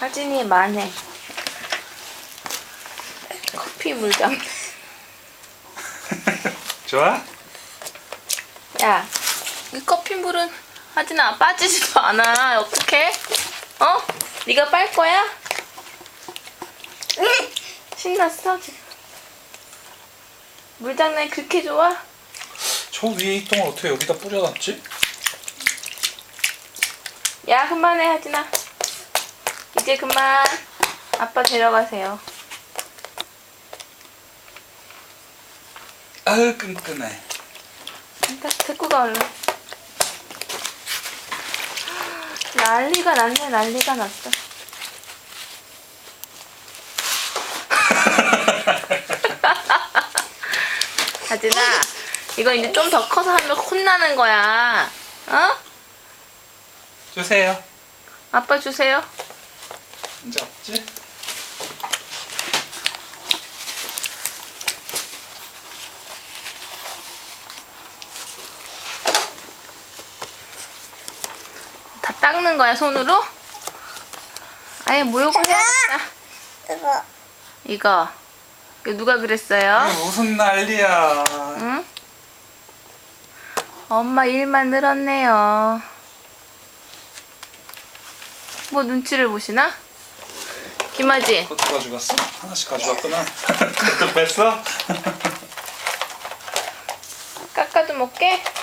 하진이 만해. 커피 물감. 좋아? 야, 이 커피 물은 하진아 빠지지도 않아. 어떡해? 어? 네가 빨 거야? 신났어 지금. 물장난 그렇게 좋아? 저 위에 이 똥을 어떻게 여기다 뿌려놨지? 야 그만해 하진아. 이제 그만. 아빠 데려가세요. 아유 끈끈해 딱 데리고 가 얼른. 난리가 났네 난리가 났어. 하진아 이거 이제 좀 더 커서 하면 혼나는 거야. 어? 주세요 아빠 주세요. 이제 없지? 다 닦는 거야 손으로? 아예 모욕을 해야겠다. 이거 이거 이거 누가 그랬어요? 이게 무슨 난리야 응? 엄마 일만 늘었네요. 뭐 눈치를 보시나? 김아지, 그것도 가져갔어? 하나씩 가져갔구나 그것도 뺐어? 깎아도 먹게? 응?